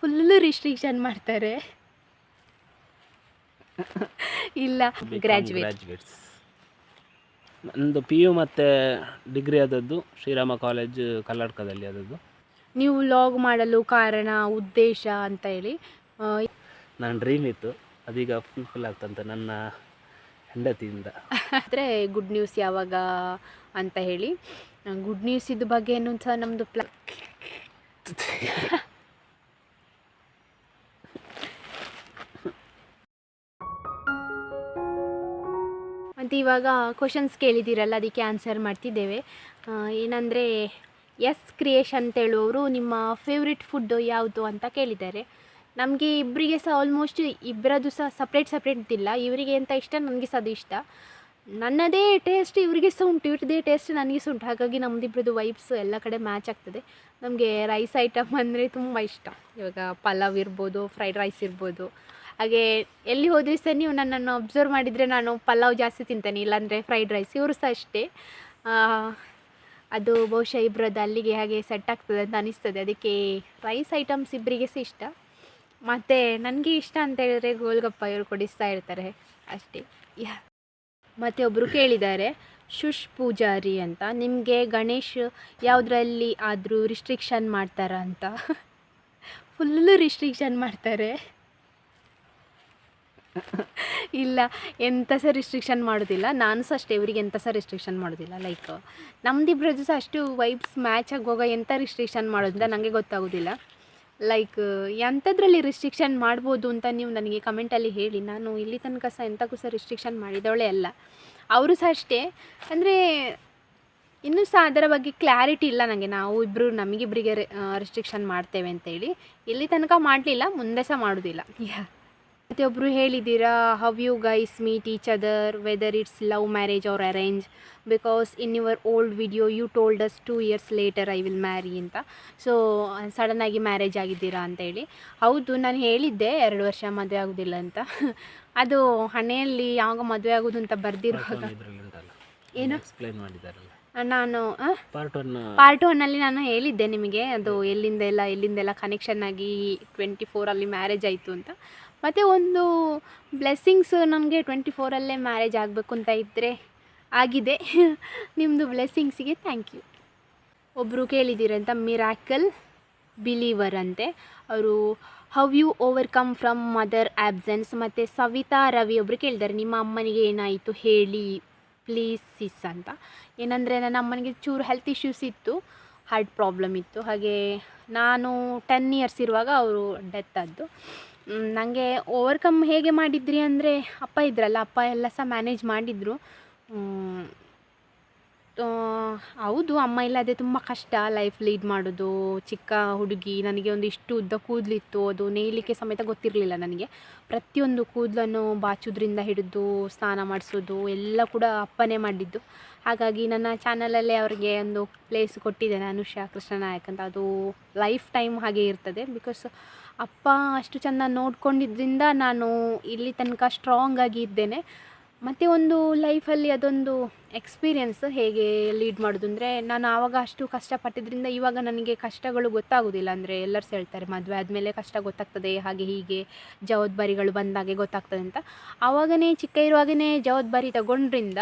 Full restriction ಮಾಡ್ತಾರೆ. ಇಲ್ಲ graduate ನಂದು ಪಿ ಯು ಮತ್ತು ಡಿಗ್ರಿ ಆದದ್ದು ಶ್ರೀರಾಮ ಕಾಲೇಜ್ ಕರ್ನಾಟಕದಲ್ಲಿ ಆದದ್ದು. ನೀವು ಲಾಗ್ ಮಾಡಲು ಕಾರಣ ಉದ್ದೇಶ ಅಂತ ಹೇಳಿ. ನನ್ನ ಡ್ರೀಮ್ ಇತ್ತು. ಅದೀಗ ಫುಲ್ಫಿಲ್ ಆಗ್ತಂತ ನನ್ನ ಹೆಂಡತಿಯಿಂದ. ಆದರೆ ಗುಡ್ ನ್ಯೂಸ್ ಯಾವಾಗ ಅಂತ ಹೇಳಿ. ಗುಡ್ ನ್ಯೂಸ್ ಇದ್ದ ಬಗ್ಗೆ ಏನು ಸಹ ನಮ್ಮದು ಪ್ಲಾ ಮತ್ತು ಇವಾಗ ಕ್ವಶನ್ಸ್ ಕೇಳಿದ್ದೀರಲ್ಲ, ಅದಕ್ಕೆ ಆನ್ಸರ್ ಮಾಡ್ತಿದ್ದೇವೆ. ಏನಂದರೆ ಎಸ್ ಕ್ರಿಯೇಷನ್ ಅಂತ ಹೇಳುವವರು ನಿಮ್ಮ ಫೇವ್ರೆಟ್ ಫುಡ್ಡು ಯಾವುದು ಅಂತ ಕೇಳಿದ್ದಾರೆ. ನಮಗೆ ಇಬ್ಬರಿಗೆ ಸಹ ಆಲ್ಮೋಸ್ಟ್ ಇಬ್ಬರದ್ದು ಸಹ ಸಪ್ರೇಟ್ ಸಪ್ರೇಟ್ ಇಲ್ಲ. ಇವರಿಗೆ ಎಂತ ಇಷ್ಟ, ನನಗೆ ಸಹ ಇಷ್ಟ. ನನ್ನದೇ ಟೇಸ್ಟ್ ಇವರಿಗೆ ಸಹ ಉಂಟು. ಇವ್ರದ್ದೇ ಟೇಸ್ಟ್ ನನಗೆ ಸಹ ಉಂಟು. ಹಾಗಾಗಿ ನಮ್ಮದಿಬ್ಬರದ್ದು ವೈಬ್ಸ್ ಎಲ್ಲ ಕಡೆ ಮ್ಯಾಚ್ ಆಗ್ತದೆ. ನಮಗೆ ರೈಸ್ ಐಟಮ್ ಅಂದರೆ ತುಂಬ ಇಷ್ಟ. ಇವಾಗ ಪಲಾವ್ ಇರ್ಬೋದು ಫ್ರೈಡ್ ರೈಸ್ ಇರ್ಬೋದು. ಹಾಗೆ ಎಲ್ಲಿ ಹೋದ್ರೆ ಸಹ ನೀವು ನನ್ನನ್ನು ಅಬ್ಸರ್ವ್ ಮಾಡಿದರೆ ನಾನು ಪಲಾವ್ ಜಾಸ್ತಿ ತಿಂತೇನೆ, ಇಲ್ಲಾಂದರೆ ಫ್ರೈಡ್ ರೈಸ್ ಇವರು ಸಹ ಅಷ್ಟೇ. ಅದು ಬಹುಶಃ ಇಬ್ಬರದ್ದು ಅಲ್ಲಿಗೆ ಹಾಗೆ ಸೆಟ್ ಆಗ್ತದೆ ಅಂತ ಅನಿಸ್ತದೆ. ಅದಕ್ಕೆ ರೈಸ್ ಐಟಮ್ಸ್ ಇಬ್ಬರಿಗೆ ಸಹ ಇಷ್ಟ. ಮತ್ತು ನನಗೆ ಇಷ್ಟ ಅಂತ ಹೇಳಿದ್ರೆ ಗೋಲ್ಗಪ್ಪ ಇವರು ಕೊಡಿಸ್ತಾ ಇರ್ತಾರೆ. ಅಷ್ಟೇ. ಯಾ. ಮತ್ತು ಒಬ್ಬರು ಕೇಳಿದ್ದಾರೆ, ಶುಷ್ ಪೂಜಾರಿ ಅಂತ. ನಿಮಗೆ ಗಣೇಶ್ ಯಾವುದರಲ್ಲಿ ಆದರೂ ರಿಸ್ಟ್ರಿಕ್ಷನ್ ಮಾಡ್ತಾರಾ ಅಂತ. ಫುಲ್ಲು ರಿಸ್ಟ್ರಿಕ್ಷನ್ ಮಾಡ್ತಾರೆ. ಇಲ್ಲ ಎಂಥ ಸಹ ರಿಸ್ಟ್ರಿಕ್ಷನ್ ಮಾಡೋದಿಲ್ಲ. ನಾನು ಸಹ ಅಷ್ಟೇ, ಇವರಿಗೆ ಎಂಥ ಸಹ ರಿಸ್ಟ್ರಿಕ್ಷನ್ ಮಾಡೋದಿಲ್ಲ ಲೈಕ್ ನಮ್ದಿಬ್ರದ್ದು ಸಹ ಅಷ್ಟು ವೈಬ್ಸ್ ಮ್ಯಾಚ್ ಆಗುವಾಗ ಎಂಥ ರಿಸ್ಟ್ರಿಕ್ಷನ್ ಮಾಡೋದ್ರಿಂದ ನನಗೆ ಗೊತ್ತಾಗೋದಿಲ್ಲ. ಲೈಕ್ ಎಂಥದ್ರಲ್ಲಿ ರಿಸ್ಟ್ರಿಕ್ಷನ್ ಮಾಡ್ಬೋದು ಅಂತ ನೀವು ನನಗೆ ಕಮೆಂಟಲ್ಲಿ ಹೇಳಿ. ನಾನು ಇಲ್ಲಿ ತನಕ ಸಹ ಎಂಥಕ್ಕೂ ಸಹ ರಿಸ್ಟ್ರಿಕ್ಷನ್ ಮಾಡಿದವಳೆ ಅಲ್ಲ. ಅವರು ಸಹ ಅಷ್ಟೇ. ಅಂದರೆ ಇನ್ನೂ ಸಹ ಅದರ ಬಗ್ಗೆ ಕ್ಲಾರಿಟಿ ಇಲ್ಲ ನನಗೆ ನಾವು ಇಬ್ಬರು ನಮಗಿಬ್ಬರಿಗೆ ರಿಸ್ಟ್ರಿಕ್ಷನ್ ಮಾಡ್ತೇವೆ ಅಂತೇಳಿ. ಇಲ್ಲಿ ತನಕ ಮಾಡಲಿಲ್ಲ, ಮುಂದೆ ಸಹ ಮಾಡೋದಿಲ್ಲ. ಯಾ ಮತ್ತು ಒಬ್ಬರು ಹೇಳಿದ್ದೀರಾ how you guys meet each other whether it's love marriage or arrange because in your old video you told us two years later I will marry ಅಂತ. ಸೊ ಸಡನ್ನಾಗಿ ಮ್ಯಾರೇಜ್ ಆಗಿದ್ದೀರಾ ಅಂತೇಳಿ ಹೌದು ನಾನು ಹೇಳಿದ್ದೆ ಎರಡು ವರ್ಷ ಮದುವೆ ಆಗೋದಿಲ್ಲ ಅಂತ. ಅದು ಹಣೆಯಲ್ಲಿ ಯಾವಾಗ ಮದುವೆ ಆಗೋದು ಅಂತ ಬರ್ದಿರುವಾಗ. ಏನು? ಎಕ್ಸ್ಪ್ಲೈನ್ ಮಾಡಿದ್ದಾರಲ್ಲ? ನಾನು? ಪಾರ್ಟ್ ಒನ್ ಪಾರ್ಟ್ ಒನ್ನಲ್ಲಿ ನಾನು ಹೇಳಿದ್ದೆ ನಿಮಗೆ ಅದು ಎಲ್ಲಿಂದ ಎಲ್ಲ ಎಲ್ಲಿಂದೆಲ್ಲ ಕನೆಕ್ಷನ್ ಆಗಿ ಟ್ವೆಂಟಿ ಫೋರಲ್ಲಿ ಮ್ಯಾರೇಜ್ ಆಯಿತು ಅಂತ. ಮತ್ತು ಒಂದು ಬ್ಲೆಸ್ಸಿಂಗ್ಸ್ ನನಗೆ ಟ್ವೆಂಟಿ ಫೋರಲ್ಲೇ ಮ್ಯಾರೇಜ್ ಆಗಬೇಕು ಅಂತ ಇದ್ದರೆ ಆಗಿದೆ. ನಿಮ್ಮದು ಬ್ಲೆಸ್ಸಿಂಗ್ಸಿಗೆ ಥ್ಯಾಂಕ್ ಯು ಒಬ್ಬರು ಕೇಳಿದ್ದೀರಂತ ಮಿರಾಕಲ್ ಬಿಲೀವರ್ ಅಂತೆ. ಅವರು how you overcome from mother absence ಮತ್ತು ಸವಿತಾ ರವಿ ಒಬ್ಬರು ಕೇಳಿದ್ದಾರೆ ನಿಮ್ಮ ಅಮ್ಮನಿಗೆ ಏನಾಯಿತು? ಹೇಳಿ ಪ್ಲೀಸ್ ಸಿಸ್ ಅಂತ. ಏನಂದರೆ, ನನ್ನ ಅಮ್ಮನಿಗೆ ಚೂರು ಹೆಲ್ತ್ ಇಶ್ಯೂಸ್ ಇತ್ತು ಹಾರ್ಟ್ ಪ್ರಾಬ್ಲಮ್ ಇತ್ತು. ಹಾಗೆ ನಾನು ಟೆನ್ ಇಯರ್ಸ್ ಇರುವಾಗ ಅವರು ಡೆತ್ ಆದ್ದು. ನನಗೆ ಓವರ್ಕಮ್ ಹೇಗೆ ಮಾಡಿದ್ರಿ ಅಂದರೆ ಅಪ್ಪ ಇದ್ರಲ್ಲ, ಅಪ್ಪ ಎಲ್ಲ ಸಹ ಮ್ಯಾನೇಜ್ ಮಾಡಿದರು. ಹೌದು, ಅಮ್ಮ ಇಲ್ಲದೆ ತುಂಬ ಕಷ್ಟ ಲೈಫ್ ಲೀಡ್ ಮಾಡೋದು, ಚಿಕ್ಕ ಹುಡುಗಿ, ನನಗೆ ಒಂದು ಇಷ್ಟು ಉದ್ದ ಕೂದಲಿತ್ತು, ಅದು ನೇಯಲಿಕ್ಕೆ ಸಮೇತ ಗೊತ್ತಿರಲಿಲ್ಲ ನನಗೆ. ಪ್ರತಿಯೊಂದು ಕೂದಲನ್ನು ಬಾಚೋದ್ರಿಂದ ಹಿಡಿದು, ಸ್ನಾನ ಮಾಡಿಸೋದು, ಎಲ್ಲ ಕೂಡ ಅಪ್ಪನೇ ಮಾಡಿದ್ದು. ಹಾಗಾಗಿ ನನ್ನ ಚಾನಲಲ್ಲೇ ಅವರಿಗೆ ಒಂದು ಪ್ಲೇಸ್ ಕೊಟ್ಟಿದ್ದೇನೆ ಅನುಷಾ ಕೃಷ್ಣನಾಯಕ್ ಅಂತ. ಅದು ಲೈಫ್ ಟೈಮ್ ಹಾಗೆ ಇರ್ತದೆ ಬಿಕಾಸ್ ಅಪ್ಪ ಅಷ್ಟು ಚೆಂದ ನೋಡ್ಕೊಂಡಿದ್ದರಿಂದ ನಾನು ಇಲ್ಲಿ ತನಕ ಸ್ಟ್ರಾಂಗ್ ಆಗಿ ಇದ್ದೇನೆ. ಮತ್ತು ಒಂದು ಲೈಫಲ್ಲಿ ಅದೊಂದು ಎಕ್ಸ್ಪೀರಿಯನ್ಸ್ ಹೇಗೆ ಲೀಡ್ ಮಾಡೋದು ಅಂದರೆ ನಾನು ಆವಾಗ ಅಷ್ಟು ಕಷ್ಟಪಟ್ಟಿದ್ದರಿಂದ ಇವಾಗ ನನಗೆ ಕಷ್ಟಗಳು ಗೊತ್ತಾಗೋದಿಲ್ಲ ಅಂದರೆ ಎಲ್ಲರೂ ಹೇಳ್ತಾರೆ ಮದುವೆ ಆದಮೇಲೆ ಕಷ್ಟ ಗೊತ್ತಾಗ್ತದೆ, ಹಾಗೆ ಹೀಗೆ ಜವಾಬ್ದಾರಿಗಳು ಬಂದಾಗೆ ಗೊತ್ತಾಗ್ತದೆ ಅಂತ. ಆವಾಗನೇ ಚಿಕ್ಕ ಇರುವಾಗನೇ ಜವಾಬ್ದಾರಿ ತಗೊಂಡ್ರಿಂದ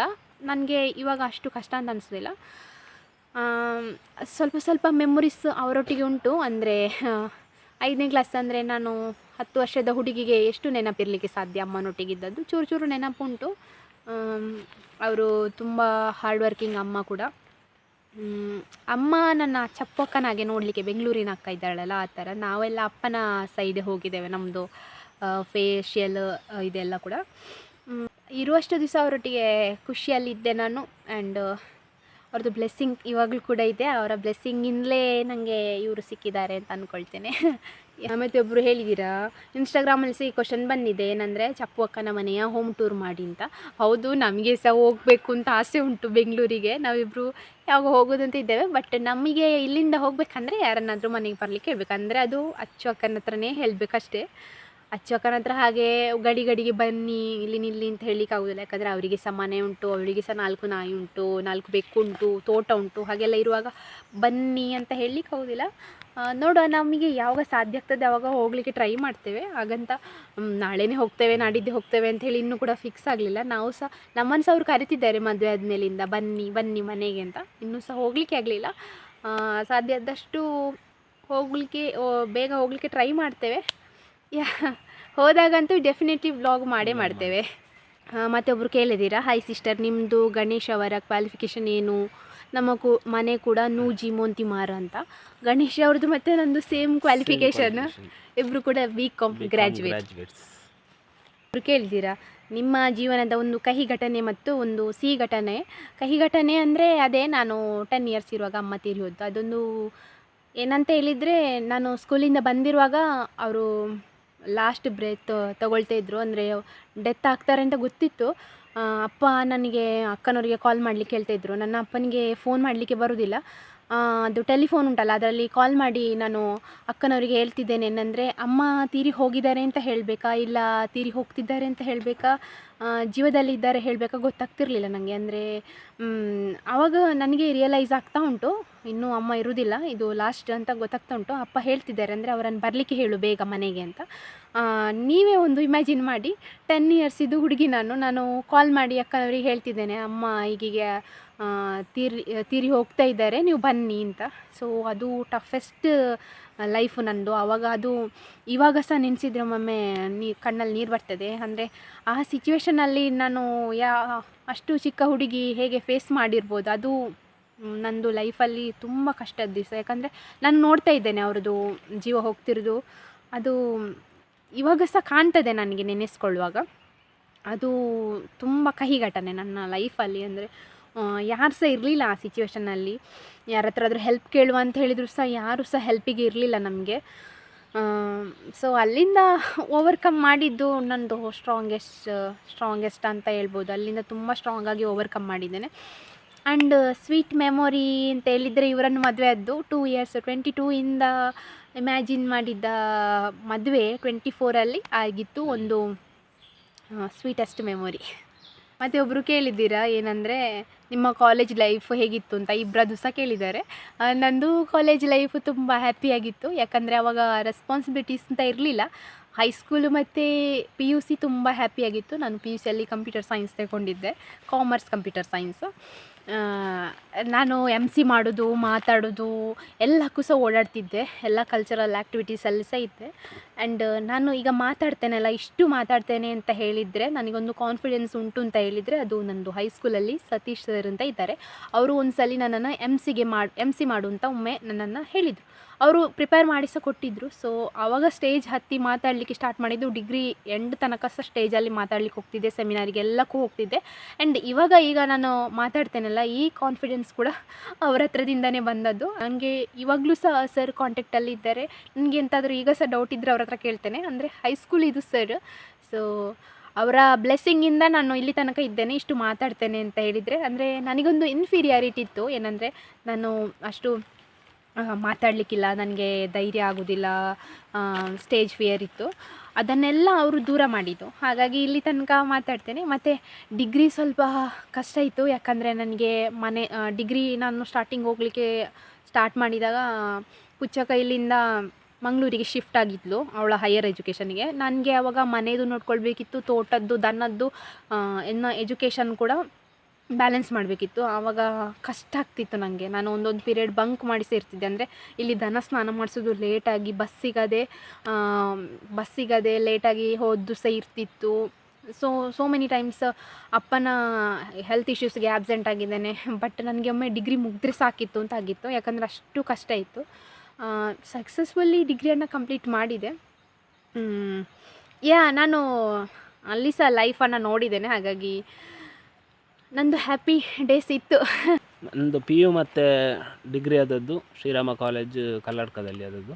ನನಗೆ ಇವಾಗ ಅಷ್ಟು ಕಷ್ಟ ಅಂತ ಅನಿಸೋದಿಲ್ಲ. ಸ್ವಲ್ಪ ಸ್ವಲ್ಪ ಮೆಮೊರೀಸ್ ಅವರೊಟ್ಟಿಗೆ ಉಂಟು ಅಂದರೆ ಐದನೇ ಕ್ಲಾಸ್ ಅಂದರೆ ನಾನು ಹತ್ತು ವರ್ಷದ ಹುಡುಗಿಗೆ ಎಷ್ಟು ನೆನಪಿರಲಿಕ್ಕೆ ಸಾಧ್ಯ ಅಮ್ಮನೊಟ್ಟಿಗಿದ್ದದ್ದು? ಚೂರು ಚೂರು ನೆನಪುಂಟು. ಅವರು ತುಂಬ ಹಾರ್ಡ್ ವರ್ಕಿಂಗ್ ಅಮ್ಮ ಕೂಡ. ಅಮ್ಮ ನನ್ನ ಚಪ್ಪಕ್ಕನಾಗೆ ನೋಡಲಿಕ್ಕೆ ಬೆಂಗಳೂರಿನ ಅಕ್ಕ ಇದ್ದಾಳಲ್ಲ, ಆ ಥರ. ನಾವೆಲ್ಲ ಅಪ್ಪನ ಸೈಡ್ ಹೋಗಿದ್ದೇವೆ ನಮ್ಮದು ಫೇಶಿಯಲ್ ಇದೆಲ್ಲ ಕೂಡ. ಇರುವಷ್ಟು ದಿವಸ ಅವರೊಟ್ಟಿಗೆ ಖುಷಿಯಲ್ಲಿದ್ದೆ ನಾನು. ಆ್ಯಂಡ್ ಅವ್ರದ್ದು ಬ್ಲೆಸ್ಸಿಂಗ್ ಇವಾಗಲೂ ಕೂಡ ಇದೆ. ಅವರ ಬ್ಲೆಸ್ಸಿಂಗಿಂದಲೇ ನನಗೆ ಇವರು ಸಿಕ್ಕಿದ್ದಾರೆ ಅಂತ ಅಂದ್ಕೊಳ್ತೇನೆ ಮತ್ತು ಒಬ್ಬರು ಹೇಳಿದ್ದೀರಾ ಇನ್ಸ್ಟಾಗ್ರಾಮಲ್ಲಿ ಸಹ ಈ ಕ್ವಶನ್ ಬಂದಿದೆ. ಏನಂದರೆ, ಚಪ್ಪು ಅಕ್ಕನ ಮನೆಯ ಹೋಮ್ ಟೂರ್ ಮಾಡಿ ಅಂತ. ಹೌದು, ನಮಗೆ ಸಹ ಹೋಗಬೇಕು ಅಂತ ಆಸೆ ಉಂಟು ಬೆಂಗಳೂರಿಗೆ. ನಾವಿಬ್ಬರು ಯಾವಾಗ ಹೋಗೋದಂತ ಇದ್ದೇವೆ. ಬಟ್ ನಮಗೆ ಇಲ್ಲಿಂದ ಹೋಗಬೇಕಂದ್ರೆ ಯಾರನ್ನಾದರೂ ಮನೆಗೆ ಬರಲಿಕ್ಕೆ ಹೇಳ್ಬೇಕು. ಅಂದರೆ ಅದು ಅಚ್ಚು ಅಕ್ಕನ ಹತ್ರನೇ ಹೇಳಬೇಕಷ್ಟೇ. ಅಚ್ಚಕ್ಕನ ಹತ್ರ ಹಾಗೆ ಗಡಿ ಗಡಿಗೆ ಬನ್ನಿ ಇಲ್ಲಿ ನಿಲ್ಲಿ ಅಂತ ಹೇಳಲಿಕ್ಕೆ ಆಗೋದಿಲ್ಲ. ಯಾಕಂದರೆ ಅವರಿಗೆ ಸಹ ಮನೆ ಉಂಟು ಅವಳಿಗೆ ಸಹ ನಾಲ್ಕು ನಾಯಿ ಉಂಟು ನಾಲ್ಕು ಬೆಕ್ಕು ಉಂಟು ತೋಟ ಉಂಟು ಹಾಗೆಲ್ಲ ಇರುವಾಗ ಬನ್ನಿ ಅಂತ ಹೇಳಲಿಕ್ಕೆ ಆಗೋದಿಲ್ಲ. ಆ, ನೋಡುವ ನಮಗೆ ಯಾವಾಗ ಸಾಧ್ಯ ಆಗ್ತದೆ ಆವಾಗ ಹೋಗಲಿಕ್ಕೆ ಟ್ರೈ ಮಾಡ್ತೇವೆ. ಹಾಗಂತ ನಾಳೆನೇ ಹೋಗ್ತೇವೆ ನಾಡಿದ್ದೆ ಹೋಗ್ತೇವೆ ಅಂತ ಹೇಳಿ ಇನ್ನೂ ಕೂಡ ಫಿಕ್ಸ್ ಆಗಲಿಲ್ಲ. ನಾವು ಸಹ ನಮ್ಮನ್ನು ಸಹ ಅವರು ಕರಿತಿದ್ದಾರೆ ಮದುವೆ ಆದಮೇಲಿಂದ ಬನ್ನಿ ಬನ್ನಿ ಮನೆಗೆ ಅಂತ. ಇನ್ನೂ ಸಹ ಹೋಗಲಿಕ್ಕೆ ಆಗಲಿಲ್ಲ. ಸಾಧ್ಯ ಆದಷ್ಟು ಹೋಗಲಿಕ್ಕೆ ಬೇಗ ಹೋಗಲಿಕ್ಕೆ ಟ್ರೈ ಮಾಡ್ತೇವೆ. ಯಾ ಹೋದಾಗಂತೂ ಡೆಫಿನೆಟ್ಲಿ ವ್ಲಾಗ್ ಮಾಡೇ ಮಾಡ್ತೇವೆ. ಮತ್ತೊಬ್ಬರು ಕೇಳಿದ್ದೀರಾ? ಹಾಯ್ ಸಿಸ್ಟರ್ ನಿಮ್ಮದು ಗಣೇಶ್ ಅವರ ಕ್ವಾಲಿಫಿಕೇಷನ್ ಏನು? ನಮ್ಮ ಕು ಮನೆ ಕೂಡ ನೂಜಿ ಮೋಂತಿಮಾರ್ ಅಂತ. ಗಣೇಶ್ ಅವ್ರದ್ದು ಮತ್ತೆ ನಂದು ಸೇಮ್ ಕ್ವಾಲಿಫಿಕೇಷನ್ ಇಬ್ಬರು ಕೂಡ ಬಿ ಕಾಮ್ ಗ್ರ್ಯಾಜುಯೇಟ್ ಇಬ್ಬರು ಕೇಳಿದ್ದೀರಾ? ನಿಮ್ಮ ಜೀವನದ ಒಂದು ಕಹಿ ಘಟನೆ ಮತ್ತು ಒಂದು ಸಿಹಿ ಘಟನೆ. ಕಹಿ ಘಟನೆ ಅಂದರೆ ಅದೇ ನಾನು ಟೆನ್ ಇಯರ್ಸ್ ಇರುವಾಗ ಅಮ್ಮ ತೀರಿ ಹೋದ್ದು ಅದೊಂದು ಏನಂತ ಹೇಳಿದರೆ ನಾನು ಸ್ಕೂಲಿಂದ ಬಂದಿರುವಾಗ ಅವರು ಲಾಸ್ಟ್ ಬ್ರೇತ್ ತಗೊಳ್ತಾ ಇದ್ದರು ಅಂದರೆ ಡೆತ್ ಆಗ್ತಾರೆ ಅಂತ ಗೊತ್ತಿತ್ತು. ಅಪ್ಪ ನನಗೆ ಅಕ್ಕನವರಿಗೆ ಕಾಲ್ ಮಾಡಲಿಕ್ಕೆ ಹೇಳ್ತಾಯಿದ್ರು ನನ್ನ ಅಪ್ಪನಿಗೆ ಫೋನ್ ಮಾಡಲಿಕ್ಕೆ ಬರೋದಿಲ್ಲ. ಅದು ಟೆಲಿಫೋನ್ ಉಂಟಲ್ಲ, ಅದರಲ್ಲಿ ಕಾಲ್ ಮಾಡಿ ನಾನು ಅಕ್ಕನವರಿಗೆ ಹೇಳ್ತಿದ್ದೇನೆ, ಏನಂದರೆ ಅಮ್ಮ ತೀರಿ ಹೋಗಿದ್ದಾರೆ ಅಂತ ಹೇಳಬೇಕಾ? ಇಲ್ಲ ತೀರಿ ಹೋಗ್ತಿದ್ದಾರೆ ಅಂತ ಹೇಳಬೇಕಾ? ಜೀವದಲ್ಲಿ ಇದ್ದಾರೆ ಹೇಳಬೇಕಾ? ಗೊತ್ತಾಗ್ತಿರಲಿಲ್ಲ ನನಗೆ ಅಂದರೆ ಆವಾಗ ನನಗೆ ರಿಯಲೈಸ್ ಆಗ್ತಾ ಉಂಟು. ಇನ್ನೂ ಅಮ್ಮ ಇರುವುದಿಲ್ಲ ಇದು ಲಾಸ್ಟ್ ಅಂತ ಗೊತ್ತಾಗ್ತಾ ಉಂಟು. ಅಪ್ಪ ಹೇಳ್ತಿದ್ದಾರೆ, ಅಂದರೆ ಅವರನ್ನು ಬರಲಿಕ್ಕೆ ಹೇಳು ಬೇಗ ಮನೆಗೆ ಅಂತ. ನೀವೇ ಒಂದು ಇಮ್ಯಾಜಿನ್ ಮಾಡಿ ಟೆನ್ ಇಯರ್ಸ್ ಇದು ಹುಡುಗಿ ನಾನು ನಾನು ಕಾಲ್ ಮಾಡಿ ಅಕ್ಕನವರಿಗೆ ಹೇಳ್ತಿದ್ದೇನೆ, ಅಮ್ಮ ಈಗೀಗೆ ತೀರಿ ತೀರಿ ಹೋಗ್ತಾ ಇದ್ದಾರೆ, ನೀವು ಬನ್ನಿ ಅಂತ. ಸೊ ಅದು ಟಫೆಸ್ಟ್ ಲೈಫು ನಂದು. ಆವಾಗ ಅದು, ಇವಾಗ ಸಹ ನೆನೆಸಿದ್ರೆ ಒಮ್ಮೊಮ್ಮೆ ನೀ, ಕಣ್ಣಲ್ಲಿ ನೀರು ಬರ್ತದೆ. ಅಂದರೆ ಆ ಸಿಚುವೇಷನಲ್ಲಿ ನಾನು ಯಾ, ಅಷ್ಟು ಚಿಕ್ಕ ಹುಡುಗಿ ಹೇಗೆ ಫೇಸ್ ಮಾಡಿರ್ಬೋದು, ಅದು ನಂದು ಲೈಫಲ್ಲಿ ತುಂಬ ಕಷ್ಟದ ದಿವಸ ಯಾಕಂದರೆ ನಾನು ನೋಡ್ತಾ ಇದ್ದೇನೆ ಅವ್ರದ್ದು ಜೀವ ಹೋಗ್ತಿರೋದು. ಅದು ಇವಾಗ ಸಹ ಕಾಣ್ತದೆ ನನಗೆ ನೆನೆಸ್ಕೊಳ್ಳುವಾಗ. ಅದು ತುಂಬ ಕಹಿ ಘಟನೆ ನನ್ನ ಲೈಫಲ್ಲಿ ಅಂದರೆ ಯಾರು ಸಹ ಇರಲಿಲ್ಲ ಆ ಸಿಚುವೇಷನಲ್ಲಿ ಯಾರ ಹತ್ರ ಆದರೂ ಹೆಲ್ಪ್ ಕೇಳುವ ಅಂತ ಹೇಳಿದ್ರು ಸಹ ಯಾರೂ ಸಹ ಹೆಲ್ಪಿಗೆ ಇರಲಿಲ್ಲ ನಮಗೆ. ಸೊ ಅಲ್ಲಿಂದ ಓವರ್ಕಮ್ ಮಾಡಿದ್ದು ನನ್ನದು ಸ್ಟ್ರಾಂಗೆಸ್ಟ್ ಸ್ಟ್ರಾಂಗೆಸ್ಟ್ ಅಂತ ಹೇಳ್ಬೋದು. ಅಲ್ಲಿಂದ ತುಂಬ ಸ್ಟ್ರಾಂಗಾಗಿ ಓವರ್ಕಮ್ ಮಾಡಿದ್ದೇನೆ. ಆ್ಯಂಡ್ ಸ್ವೀಟ್ ಮೆಮೊರಿ ಅಂತ ಹೇಳಿದರೆ ಇವರನ್ನು ಮದುವೆ ಆದ್ದು ಟೂ ಇಯರ್ಸ್ ಟ್ವೆಂಟಿ ಟೂ ಇಂದ ಇಮ್ಯಾಜಿನ್ ಮಾಡಿದ್ದ ಮದುವೆ ಟ್ವೆಂಟಿ ಫೋರಲ್ಲಿ ಆಗಿತ್ತು ಒಂದು ಸ್ವೀಟೆಸ್ಟ್ ಮೆಮೊರಿ ಮತ್ತು ಒಬ್ಬರು ಕೇಳಿದ್ದೀರಾ ಏನಂದರೆ ನಿಮ್ಮ ಕಾಲೇಜ್ ಲೈಫ್ ಹೇಗಿತ್ತು ಅಂತ ಇಬ್ಬರದ್ದು ಸಹ ಕೇಳಿದ್ದಾರೆ. ಆ, ನಂದು ಕಾಲೇಜ್ ಲೈಫು ತುಂಬ ಹ್ಯಾಪಿಯಾಗಿತ್ತು ಯಾಕಂದರೆ ಅವಾಗ ರೆಸ್ಪಾನ್ಸಿಬಿಲಿಟೀಸ್ ಅಂತ ಇರಲಿಲ್ಲ. ಹೈಸ್ಕೂಲು ಮತ್ತು ಪಿ ಯು ಸಿ ತುಂಬ ಹ್ಯಾಪಿಯಾಗಿತ್ತು ನಾನು ಪಿ ಯು ಸಿಯಲ್ಲಿ ಕಂಪ್ಯೂಟರ್ ಸೈನ್ಸ್ ತಗೊಂಡಿದ್ದೆ. ಕಾಮರ್ಸ್ ಕಂಪ್ಯೂಟರ್ ಸೈನ್ಸ್ ನಾನು ಎಂ ಸಿ ಮಾಡೋದು ಮಾತಾಡೋದು ಎಲ್ಲಕ್ಕೂ ಸಹ ಓಡಾಡ್ತಿದ್ದೆ. ಎಲ್ಲ ಕಲ್ಚರಲ್ ಆ್ಯಕ್ಟಿವಿಟೀಸಲ್ಲಿ ಸಹ ಇದ್ದೆ. ಆ್ಯಂಡ್ ನಾನು ಈಗ ಮಾತಾಡ್ತೇನಲ್ಲ, ಇಷ್ಟು ಮಾತಾಡ್ತೇನೆ ಅಂತ ಹೇಳಿದರೆ ನನಗೊಂದು ಕಾನ್ಫಿಡೆನ್ಸ್ ಉಂಟು ಅಂತ ಹೇಳಿದರೆ ಅದು ನಂದು ಹೈಸ್ಕೂಲಲ್ಲಿ ಸತೀಶ್ ಸರ್ ಅಂತ ಇದ್ದಾರೆ. ಅವರು ಒಂದು ಸಲ ನನ್ನನ್ನು ಎಂ ಸಿಗೆ ಮಾಡಿ ಎಂ ಸಿ ಮಾಡು ಅಂತ ಒಮ್ಮೆ ನನ್ನನ್ನು ಹೇಳಿದರು. ಅವರು ಪ್ರಿಪೇರ್ ಮಾಡಿ ಕೊಟ್ಟಿದ್ದರು ಸೊ ಆವಾಗ ಸ್ಟೇಜ್ ಹತ್ತಿ ಮಾತಾಡಲಿಕ್ಕೆ ಸ್ಟಾರ್ಟ್ ಮಾಡಿದ್ದು ಡಿಗ್ರಿ ಎಂಡ್ ತನಕ ಸಹ ಸ್ಟೇಜಲ್ಲಿ ಮಾತಾಡ್ಲಿಕ್ಕೆ ಹೋಗ್ತಿದ್ದೆ ಸೆಮಿನಾರಿಗೆ ಎಲ್ಲಕ್ಕೂ ಹೋಗ್ತಿದ್ದೆ. ಆ್ಯಂಡ್ ಇವಾಗ ಈಗ ನಾನು ಮಾತಾಡ್ತೇನಲ್ಲ, ಈ ಕಾನ್ಫಿಡೆನ್ಸ್ ಕೂಡ ಅವರ ಹತ್ರದಿಂದನೇ ಬಂದದ್ದು. ನನಗೆ ಇವಾಗಲೂ ಸಹ ಸರ್ ಕಾಂಟ್ಯಾಕ್ಟಲ್ಲಿ ಇದ್ದಾರೆ. ನನಗೆ ಎಂತಾದರೂ ಈಗ ಸಹ ಡೌಟ್ ಇದ್ದರೆ ಅವ್ರ ಹತ್ರ ಕೇಳ್ತೇನೆ. ಅಂದರೆ ಹೈಸ್ಕೂಲ್ ಇದು ಸರ್ ಸೊ ಅವರ ಬ್ಲೆಸ್ಸಿಂಗಿಂದ ನಾನು ಇಲ್ಲಿ ತನಕ ಇದ್ದೇನೆ, ಇಷ್ಟು ಮಾತಾಡ್ತೇನೆ ಅಂತ ಹೇಳಿದರೆ. ಅಂದರೆ ನನಗೊಂದು ಇನ್ಫೀರಿಯಾರಿಟಿ ಇತ್ತು. ಏನಂದರೆ ನಾನು ಅಷ್ಟು ಮಾತಾಡಲಿಕ್ಕಿಲ್ಲ, ನನಗೆ ಧೈರ್ಯ ಆಗೋದಿಲ್ಲ ಸ್ಟೇಜ್ ಫಿಯರ್ ಇತ್ತು. ಅದನ್ನೆಲ್ಲ ಅವರು ದೂರ ಮಾಡಿದ್ದು. ಹಾಗಾಗಿ ಇಲ್ಲಿ ತನಕ ಮಾತಾಡ್ತೇನೆ. ಮತ್ತು ಡಿಗ್ರಿ ಸ್ವಲ್ಪ ಕಷ್ಟ ಇತ್ತು. ಯಾಕಂದರೆ ನನಗೆ ಮನೆ ಡಿಗ್ರಿ ನಾನು ಸ್ಟಾರ್ಟಿಂಗ್ ಹೋಗಲಿಕ್ಕೆ ಸ್ಟಾರ್ಟ್ ಮಾಡಿದಾಗ ಪುಚ್ಚ ಕೈಲಿಂದ ಮಂಗಳೂರಿಗೆ ಶಿಫ್ಟ್ ಆಗಿದ್ಲು ಅವಳ ಹೈಯರ್ ಎಜುಕೇಷನ್ಗೆ ನನಗೆ ಆವಾಗ ಮನೆಯದು ನೋಡ್ಕೊಳ್ಬೇಕಿತ್ತು, ತೋಟದ್ದು, ದನದ್ದು ಇನ್ನು ಎಜುಕೇಷನ್ ಕೂಡ ಬ್ಯಾಲೆನ್ಸ್ ಮಾಡಬೇಕಿತ್ತು. ಆವಾಗ ಕಷ್ಟ ಆಗ್ತಿತ್ತು ನನಗೆ ನಾನು ಒಂದೊಂದು ಪೀರಿಯಡ್ ಬಂಕ್ ಮಾಡಿ ಸೇರ್ತಿದ್ದೆ. ಅಂದರೆ ಇಲ್ಲಿ ದನ ಸ್ನಾನ ಮಾಡಿಸೋದು ಲೇಟಾಗಿ ಬಸ್ ಸಿಗದೆ ಬಸ್ ಸಿಗದೆ ಲೇಟಾಗಿ ಹೋದ್ದು ಸಹ ಇರ್ತಿತ್ತು ಸೊ ಸೋ ಮೆನಿ ಟೈಮ್ಸ್ ಅಪ್ಪನ ಹೆಲ್ತ್ ಇಶ್ಯೂಸ್ಗೆ ಆ್ಯಬ್ಸೆಂಟ್ ಆಗಿದ್ದೇನೆ. ಬಟ್ ನನಗೆ ಒಮ್ಮೆ ಡಿಗ್ರಿ ಮುಗಿದ್ರೆ ಸಾಕಿತ್ತು ಅಂತ ಆಗಿತ್ತು. ಯಾಕಂದರೆ ಅಷ್ಟು ಕಷ್ಟ ಇತ್ತು. ಸಕ್ಸಸ್ಫುಲ್ಲಿ ಡಿಗ್ರಿಯನ್ನು ಕಂಪ್ಲೀಟ್ ಮಾಡಿದೆ. ಯಾ, ನಾನು ಅಲ್ಲಿ ಸಹ ಲೈಫನ್ನು ನೋಡಿದ್ದೇನೆ, ಹಾಗಾಗಿ ನಂದು ಹ್ಯಾಪಿ ಡೇಸ್ ಇತ್ತು. ನಂದು ಪಿ ಯು ಮತ್ತು ಡಿಗ್ರಿ ಆದದ್ದು ಶ್ರೀರಾಮ ಕಾಲೇಜ್ ಕರ್ನಾಟಕದಲ್ಲಿ ಆದದ್ದು.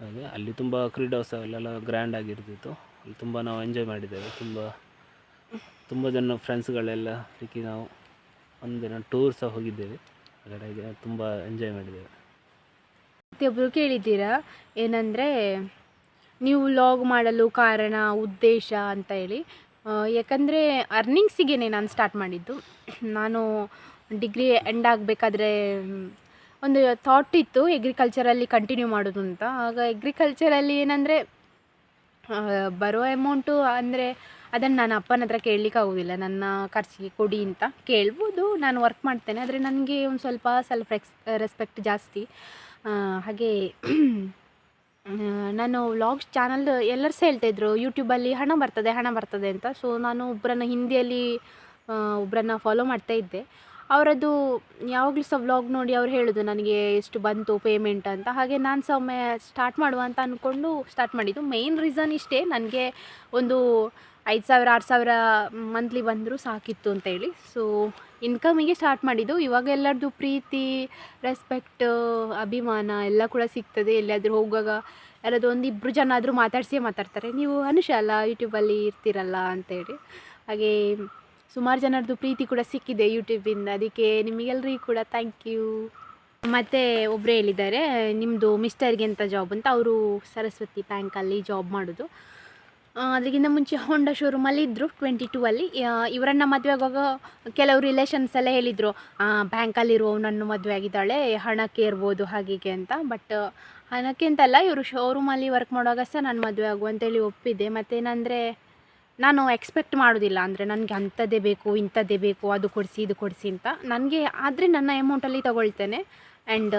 ಹಾಗೆ ಅಲ್ಲಿ ತುಂಬ ಕ್ರೀಡೋತ್ಸವ ಅಲ್ಲೆಲ್ಲ ಗ್ರ್ಯಾಂಡ್ ಆಗಿರ್ತಿತ್ತು. ಅಲ್ಲಿ ತುಂಬ ನಾವು ಎಂಜಾಯ್ ಮಾಡಿದ್ದೇವೆ. ತುಂಬ ತುಂಬ ಜನ ಫ್ರೆಂಡ್ಸ್ಗಳೆಲ್ಲ ಸಿಕ್ಕಿ ನಾವು ಒಂದಿನ ಟೂರ್ ಸಹ ಹೋಗಿದ್ದೇವೆ. ಕಡೆಗೆ ತುಂಬ ಎಂಜಾಯ್ ಮಾಡಿದ್ದೇವೆ. ಪ್ರತಿಯೊಬ್ಬರು ಕೇಳಿದ್ದೀರಾ? ಏನಂದರೆ, ನೀವು ಲಾಗ್ ಮಾಡಲು ಕಾರಣ, ಉದ್ದೇಶ ಅಂತ ಹೇಳಿ. ಯಾಕಂದರೆ ಅರ್ನಿಂಗ್ಸಿಗೆ ನಾನು ಸ್ಟಾರ್ಟ್ ಮಾಡಿದ್ದು. ನಾನು ಡಿಗ್ರಿ ಎಂಡ್ ಆಗಬೇಕಾದ್ರೆ, ಒಂದು ಥಾಟ್ ಇತ್ತು ಎಗ್ರಿಕಲ್ಚರಲ್ಲಿ ಕಂಟಿನ್ಯೂ ಮಾಡೋದು ಅಂತ. ಆಗ ಎಗ್ರಿಕಲ್ಚರಲ್ಲಿ ಏನಂದರೆ ಬರೋ ಅಮೌಂಟು ಅಂದರೆ ಅದನ್ನು ನಾನು ಅಪ್ಪನ ಹತ್ರ ಕೇಳಲಿಕ್ಕೆ ಆಗೋದಿಲ್ಲ. ನನ್ನ ಖರ್ಚಿಗೆ ಕೊಡಿ ಅಂತ ಕೇಳ್ಬೋದು. ನಾನು ವರ್ಕ್ ಮಾಡ್ತೇನೆ. ಆದರೆ ನನಗೆ ಒಂದು ಸ್ವಲ್ಪ ಸೆಲ್ಫ್ ಎಕ್ಸ್ ರೆಸ್ಪೆಕ್ಟ್ ಜಾಸ್ತಿ. ಹಾಗೆ ನಾನು ವ್ಲಾಗ್ಸ್ ಚಾನಲ್ ಎಲ್ಲರೂ ಹೇಳ್ತಾಯಿದ್ರು ಯೂಟ್ಯೂಬಲ್ಲಿ ಹಣ ಬರ್ತದೆ ಹಣ ಬರ್ತದೆ ಅಂತ. ಸೊ ನಾನು ಒಬ್ಬರನ್ನು ಹಿಂದಿಯಲ್ಲಿ ಒಬ್ಬರನ್ನು ಫಾಲೋ ಮಾಡ್ತಾ ಇದ್ದೆ. ಅವರದ್ದು ಯಾವಾಗಲೂ ಸಹ ವ್ಲಾಗ್ ನೋಡಿ ಅವ್ರು ಹೇಳೋದು, ನನಗೆ ಎಷ್ಟು ಬಂತು ಪೇಮೆಂಟ್ ಅಂತ. ಹಾಗೆ ನಾನು ಸಹ ಒಮ್ಮೆ ಸ್ಟಾರ್ಟ್ ಮಾಡುವ ಅಂತ ಅಂದ್ಕೊಂಡು ಸ್ಟಾರ್ಟ್ ಮಾಡಿದ್ದು. ಮೇಯ್ನ್ ರೀಸನ್ ಇಷ್ಟೇ, ನನಗೆ ಒಂದು ಐದು ಸಾವಿರ, ಆರು ಸಾವಿರ ಮಂತ್ಲಿ ಬಂದರೂ ಸಾಕಿತ್ತು ಅಂತೇಳಿ ಸೊ ಇನ್ಕಮಿಗೆ ಸ್ಟಾರ್ಟ್ ಮಾಡಿದ್ದು. ಇವಾಗ ಎಲ್ಲರದ್ದು ಪ್ರೀತಿ ರೆಸ್ಪೆಕ್ಟ್ ಅಭಿಮಾನ ಎಲ್ಲ ಕೂಡ ಸಿಗ್ತದೆ. ಎಲ್ಲಿಯಾದರೂ ಹೋಗುವಾಗ ಯಾರಾದರೂ ಒಂದು ಇಬ್ಬರು ಜನ ಆದರೂ ಮಾತಾಡಿಸಿಯೇ ಮಾತಾಡ್ತಾರೆ. ನೀವು ಅನುಷ ಅಲ್ಲ ಯೂಟ್ಯೂಬಲ್ಲಿ ಇರ್ತೀರಲ್ಲ ಅಂತೇಳಿ ಹಾಗೆ ಸುಮಾರು ಜನರದ್ದು ಪ್ರೀತಿ ಕೂಡ ಸಿಕ್ಕಿದೆ ಯೂಟ್ಯೂಬಿಂದ ಅದಕ್ಕೆ ನಿಮಗೆಲ್ಲರಿಗೂ ಕೂಡ ಥ್ಯಾಂಕ್ ಯು ಮತ್ತು ಒಬ್ಬರು ಹೇಳಿದ್ದಾರೆ ನಿಮ್ಮದು ಮಿಸ್ಟರ್ಗೆ ಅಂತ ಜಾಬ್ ಅಂತ. ಅವರು ಸರಸ್ವತಿ ಬ್ಯಾಂಕಲ್ಲಿ ಜಾಬ್ ಮಾಡೋದು. ಅದಕ್ಕಿಂತ ಮುಂಚೆ ಹೋಂಡಾ ಶೋರೂಮಲ್ಲಿ ಇದ್ದರು ಟ್ವೆಂಟಿ ಟೂ ಅಲ್ಲಿ. ಇವರನ್ನ ಮದುವೆ ಆಗುವಾಗ ಕೆಲವು ರಿಲೇಷನ್ಸ್ ಎಲ್ಲ ಹೇಳಿದರು. ಬ್ಯಾಂಕಲ್ಲಿರುವ ನನ್ನ ಮದುವೆ ಆಗಿದ್ದಾಳೆ, ಹಣಕ್ಕೆ ಇರ್ಬೋದು ಹಾಗೆ ಅಂತ. ಬಟ್ ಹಣಕ್ಕೆ ಅಂತಲ್ಲ ಇವರು ಶೋರೂಮಲ್ಲಿ ವರ್ಕ್ ಮಾಡುವಾಗ ಸಹ ನಾನು ಮದುವೆ ಆಗು ಅಂತೇಳಿ ಒಪ್ಪಿದ್ದೆ. ಮತ್ತೇನಂದರೆ, ನಾನು ಎಕ್ಸ್ಪೆಕ್ಟ್ ಮಾಡೋದಿಲ್ಲ. ಅಂದರೆ ನನಗೆ ಅಂಥದ್ದೇ ಬೇಕು, ಇಂಥದ್ದೇ ಬೇಕು, ಅದು ಕೊಡಿಸಿ, ಇದು ಕೊಡಿಸಿ ಅಂತ. ನನಗೆ, ಆದರೆ ನನ್ನ ಅಮೌಂಟಲ್ಲಿ ತೊಗೊಳ್ತೇನೆ. ಆ್ಯಂಡ್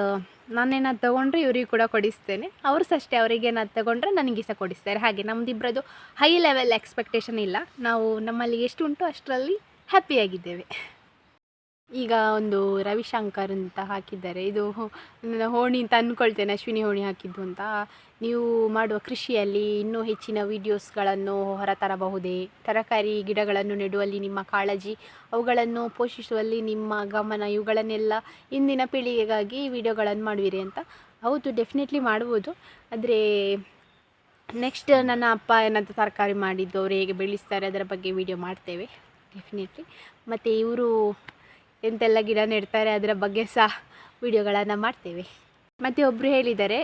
ನಾನೇನಾದ್ರು ತೊಗೊಂಡ್ರೆ ಇವ್ರಿಗೆ ಕೂಡ ಕೊಡಿಸ್ತೇನೆ ಅವರು ಅಷ್ಟೇ ಅವರಿಗೆ ಏನಾದ್ರು ತೊಗೊಂಡ್ರೆ ನನಗೆ ಸಹ ಕೊಡಿಸ್ತಾರೆ ಹಾಗೆ ನಮ್ಮದಿಬ್ಬರದು ಹೈ ಲೆವೆಲ್ ಎಕ್ಸ್ಪೆಕ್ಟೇಷನ್ ಇಲ್ಲ ನಾವು ನಮ್ಮಲ್ಲಿ ಎಷ್ಟು ಉಂಟು ಅಷ್ಟರಲ್ಲಿ ಹ್ಯಾಪಿಯಾಗಿದ್ದೇವೆ ಈಗ ಒಂದು ರವಿಶಂಕರ್ ಅಂತ ಹಾಕಿದ್ದಾರೆ ಇದು ಹೋಣಿ ಅಂತ ಅಂದ್ಕೊಳ್ತೇನೆ ಅಶ್ವಿನಿ ಹೋಣಿ ಹಾಕಿದ್ದು ಅಂತ ನೀವು ಮಾಡುವ ಕೃಷಿಯಲ್ಲಿ ಇನ್ನೂ ಹೆಚ್ಚಿನ ವೀಡಿಯೋಸ್ಗಳನ್ನು ಹೊರತರಬಹುದೇ? ತರಕಾರಿ ಗಿಡಗಳನ್ನು ನೆಡುವಲ್ಲಿ ನಿಮ್ಮ ಕಾಳಜಿ, ಅವುಗಳನ್ನು ಪೋಷಿಸುವಲ್ಲಿ ನಿಮ್ಮ ಗಮನ, ಇವುಗಳನ್ನೆಲ್ಲ ಇಂದಿನ ಪೀಳಿಗೆಗಾಗಿ ವಿಡಿಯೋಗಳನ್ನು ಮಾಡುವಿರಿ ಅಂತ. ಹೌದು ಡೆಫಿನೆಟ್ಲಿ ಮಾಡ್ಬೋದು ಆದರೆ ನೆಕ್ಸ್ಟ್ ನನ್ನ ಅಪ್ಪ ಏನಂತ ತರಕಾರಿ ಮಾಡಿದ್ದು ಅವರು ಹೇಗೆ ಬೆಳೆಸ್ತಾರೆ ಅದರ ಬಗ್ಗೆ ವಿಡಿಯೋ ಮಾಡ್ತೇವೆ ಡೆಫಿನೆಟ್ಲಿ ಮತ್ತು ಇವರು ಎಂತೆಲ್ಲ ಗಿಡ ನೆಡ್ತಾರೆ ಅದರ ಬಗ್ಗೆ ಸಹ ವಿಡಿಯೋಗಳನ್ನು ಮಾಡ್ತೇವೆ. ಮತ್ತು ಒಬ್ಬರು ಹೇಳಿದ್ದಾರೆ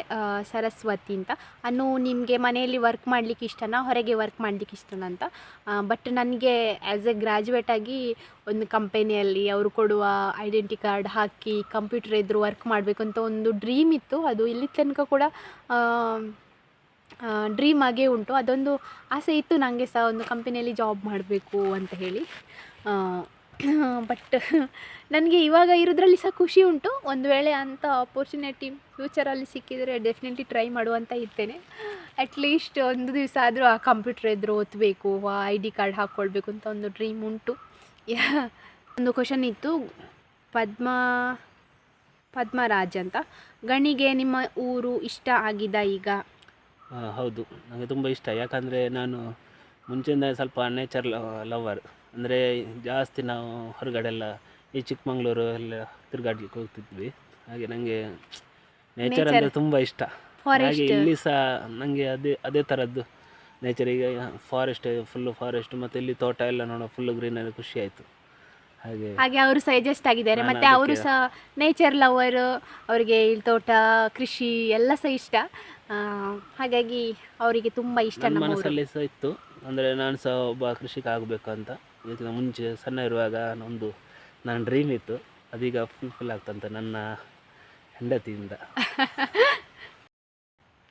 ಸರಸ್ವತಿ ಅಂತ. ಅನ್ನು ನಿಮಗೆ ಮನೆಯಲ್ಲಿ ವರ್ಕ್ ಮಾಡಲಿಕ್ಕೆ ಇಷ್ಟನಾ? ಹೊರಗೆ ವರ್ಕ್ ಮಾಡಲಿಕ್ಕೆ ಇಷ್ಟನಾ ಅಂತ. ಬಟ್ ನನಗೆ ಆ್ಯಸ್ ಎ ಗ್ರ್ಯಾಜುಯೇಟ್ ಆಗಿ ಒಂದು ಕಂಪೆನಿಯಲ್ಲಿ ಅವರು ಕೊಡುವ ಐಡೆಂಟಿ ಕಾರ್ಡ್ ಹಾಕಿ ಕಂಪ್ಯೂಟರ್ ಎದುರು ವರ್ಕ್ ಮಾಡಬೇಕು ಅಂತ ಒಂದು ಡ್ರೀಮ್ ಇತ್ತು. ಅದು ಇಲ್ಲಿ ತನಕ ಕೂಡ ಡ್ರೀಮ್ ಆಗೇ ಉಂಟು. ಅದೊಂದು ಆಸೆ ಇತ್ತು. ನನಗೆ ಸಹ ಒಂದು ಕಂಪೆನಿಯಲ್ಲಿ ಜಾಬ್ ಮಾಡಬೇಕು ಅಂತ ಹೇಳಿ. ಬಟ್ ನನಗೆ ಇವಾಗ ಇರೋದ್ರಲ್ಲಿ ಸಹ ಖುಷಿ ಉಂಟು. ಒಂದು ವೇಳೆ ಅಂಥ ಆಪರ್ಚುನಿಟಿ ಫ್ಯೂಚರಲ್ಲಿ ಸಿಕ್ಕಿದರೆ ಡೆಫಿನೆಟ್ಲಿ ಟ್ರೈ ಮಾಡುವಂತ ಇರ್ತೇನೆ. ಅಟ್ಲೀಸ್ಟ್ ಒಂದು ದಿವಸ ಆದರೂ ಆ ಕಂಪ್ಯೂಟರ್ ಎದುರು ಓದಬೇಕು, ಆ ಐ ಡಿ ಕಾರ್ಡ್ ಹಾಕ್ಕೊಳ್ಬೇಕು ಅಂತ ಒಂದು ಡ್ರೀಮ್ ಉಂಟು. ಒಂದು ಕ್ವಶನ್ ಇತ್ತು. ಪದ್ಮ, ಪದ್ಮರಾಜ್ ಅಂತ. ಗಣಿಗೆ ನಿಮ್ಮ ಊರು ಇಷ್ಟ ಆಗಿದೆ ಈಗ? ಹೌದು. ನನಗೆ ತುಂಬ ಇಷ್ಟ. ಯಾಕಂದರೆ ನಾನು ಮುಂಚೆಯಿಂದ ಸ್ವಲ್ಪ ನೇಚರ್ ಲವರ್ ಅಂದರೆ ಜಾಸ್ತಿ ನಾವು ಹೊರಗಡೆ ಎಲ್ಲ ಈ ಚಿಕ್ಕಮಂಗ್ಳೂರು ಎಲ್ಲ ತಿರುಗಾಡ್ಲಿಕ್ಕೆ ಹೋಗ್ತಿದ್ವಿ. ಹಾಗೆ ನನಗೆ ನೇಚರ್ ಅಂದರೆ ತುಂಬ ಇಷ್ಟ. ಹಾಗೆ ಫಾರೆಸ್ಟ್ ಇಲ್ಲಿ ಸಹ ನನಗೆ ಅದೇ ಅದೇ ಥರದ್ದು ನೇಚರ್ ಈಗ ಫಾರೆಸ್ಟ್ ಫುಲ್ಲು ಫಾರೆಸ್ಟ್ ಮತ್ತು ಇಲ್ಲಿ ತೋಟ ಎಲ್ಲ ನೋಡೋ ಫುಲ್ಲು ಗ್ರೀನರಿ ಖುಷಿ ಆಯಿತು. ಹಾಗೆ ಹಾಗೆ ಅವರು ಸಜೆಸ್ಟ್ ಆಗಿದ್ದಾರೆ. ಮತ್ತೆ ಅವರು ಸಹ ನೇಚರ್ ಲವರ್ ಅವರಿಗೆ ಇಲ್ಲಿ ತೋಟ ಕೃಷಿ ಎಲ್ಲ ಸಹ ಇಷ್ಟ. ಹಾಗಾಗಿ ಅವರಿಗೆ ತುಂಬ ಇಷ್ಟ ಮನಸ್ಸಲ್ಲಿ ಸಹ ಇತ್ತು. ಅಂದರೆ ನಾನು ಸಹ ಒಬ್ಬ ಕೃಷಿಕ ಆಗಬೇಕು ಅಂತ. ಇದಕ್ಕಿಂತ ಮುಂಚೆ ಸಣ್ಣ ಇರುವಾಗ ಒಂದು ನನ್ನ ಡ್ರೀಮ್ ಇತ್ತು. ಅದೀಗ ಫುಲ್ಫಿಲ್ ಆಗ್ತಂತ ನನ್ನ ಹೆಂಡತಿಯಿಂದ.